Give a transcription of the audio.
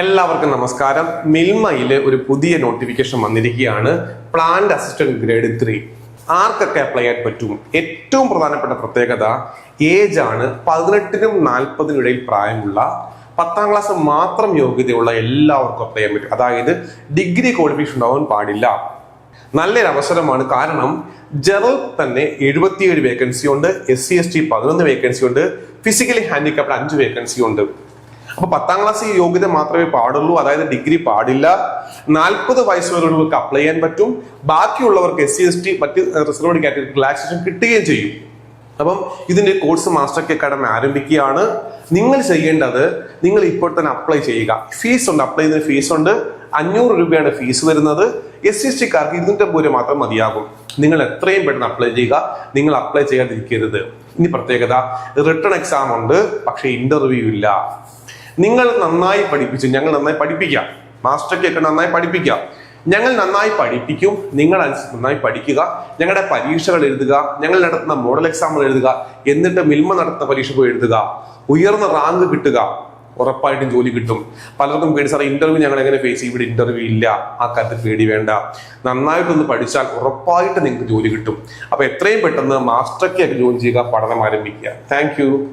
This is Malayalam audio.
എല്ലാവർക്കും നമസ്കാരം. മിൽമയിൽ ഒരു പുതിയ നോട്ടിഫിക്കേഷൻ വന്നിരിക്കുകയാണ്. പ്ലാന്റ് അസിസ്റ്റന്റ് ഗ്രേഡ് ത്രീ ആർക്കൊക്കെ അപ്ലൈ ചെയ്യാൻ പറ്റും? ഏറ്റവും പ്രധാനപ്പെട്ട പ്രത്യേകത ഏജ് ആണ്. പതിനെട്ടിനും നാൽപ്പതിനും ഇടയിൽ പ്രായമുള്ള പത്താം ക്ലാസ് മാത്രം യോഗ്യതയുള്ള എല്ലാവർക്കും അപ്ലൈ ചെയ്യാൻ പറ്റും. അതായത് ഡിഗ്രി ക്വാളിഫിക്കേഷൻ ഉണ്ടാവാൻ പാടില്ല. നല്ലൊരു അവസരമാണ്. കാരണം ജനറൽ തന്നെ എഴുപത്തിയേഴ് വേക്കൻസി ഉണ്ട് എസ് സി എസ് ടി പതിനൊന്ന് വേക്കൻസി ഉണ്ട് ഫിസിക്കലി ഹാൻഡിക്കാപ്ഡ് അഞ്ച് വേക്കൻസി ഉണ്ട്. അപ്പൊ പത്താം ക്ലാസ് യോഗ്യത മാത്രമേ പാടുള്ളൂ. അതായത് ഡിഗ്രി പാടില്ല. നാൽപ്പത് വയസ്സ് വരെയുള്ളവർക്ക് അപ്ലൈ ചെയ്യാൻ പറ്റും. ബാക്കിയുള്ളവർക്ക് എസ് സി എസ് ടി മറ്റ് റിസർവ്ഡ് കാറ്റഗറി റിലാക്സേഷൻ കിട്ടുകയും ചെയ്യും. അപ്പം ഇതിന്റെ കോഴ്സ് മാസ്റ്റർ കെ അക്കാഡമി ആരംഭിക്കുകയാണ്. നിങ്ങൾ ചെയ്യേണ്ടത് നിങ്ങൾ ഇപ്പോൾ തന്നെ അപ്ലൈ ചെയ്യുക. ഫീസ് ഉണ്ട്. അപ്ലൈ ചെയ്യുന്ന ഫീസ് ഉണ്ട്. അഞ്ഞൂറ് രൂപയാണ് ഫീസ് വരുന്നത്. എസ് സി എസ് ടിക്കാർക്ക് ഇരുന്നൂറ്റമ്പത് രൂപ മാത്രം മതിയാകും. നിങ്ങൾ എത്രയും പെട്ടെന്ന് അപ്ലൈ ചെയ്യുക. നിങ്ങൾ അപ്ലൈ ചെയ്യാതിരിക്കരുത്. ഇനി പ്രത്യേകത റിട്ടേൺ എക്സാം ഉണ്ട്. പക്ഷേ ഇന്റർവ്യൂ ഇല്ല. നിങ്ങൾ നന്നായി പഠിപ്പിച്ചു. ഞങ്ങൾ നന്നായി പഠിപ്പിക്കാം. മാസ്റ്റർക്കൊക്കെ നന്നായി പഠിപ്പിക്കാം. ഞങ്ങൾ നന്നായി പഠിപ്പിക്കും. നിങ്ങൾ നന്നായി പഠിക്കുക. ഞങ്ങളുടെ പരീക്ഷകൾ എഴുതുക. ഞങ്ങൾ നടത്തുന്ന മോഡൽ എക്സാമുകൾ എഴുതുക. എന്നിട്ട് മിൽമ നടത്തുന്ന പരീക്ഷ പോയി എഴുതുക. ഉയർന്ന റാങ്ക് കിട്ടുക. ഉറപ്പായിട്ടും ജോലി കിട്ടും. പലർക്കും പേടി സാറേ ഇന്റർവ്യൂ ഞങ്ങൾ എങ്ങനെ ഫേസ് ചെയ്യും? ഇവിടെ ഇന്റർവ്യൂ ഇല്ല. ആ കാര്യത്തിൽ പേടി വേണ്ട. നന്നായിട്ടൊന്ന് പഠിച്ചാൽ ഉറപ്പായിട്ട് നിങ്ങൾക്ക് ജോലി കിട്ടും. അപ്പൊ എത്രയും പെട്ടെന്ന് മാസ്റ്റർക്കൊക്കെ ജോയിൻ ചെയ്യുക പഠനം ആരംഭിക്കുക. താങ്ക്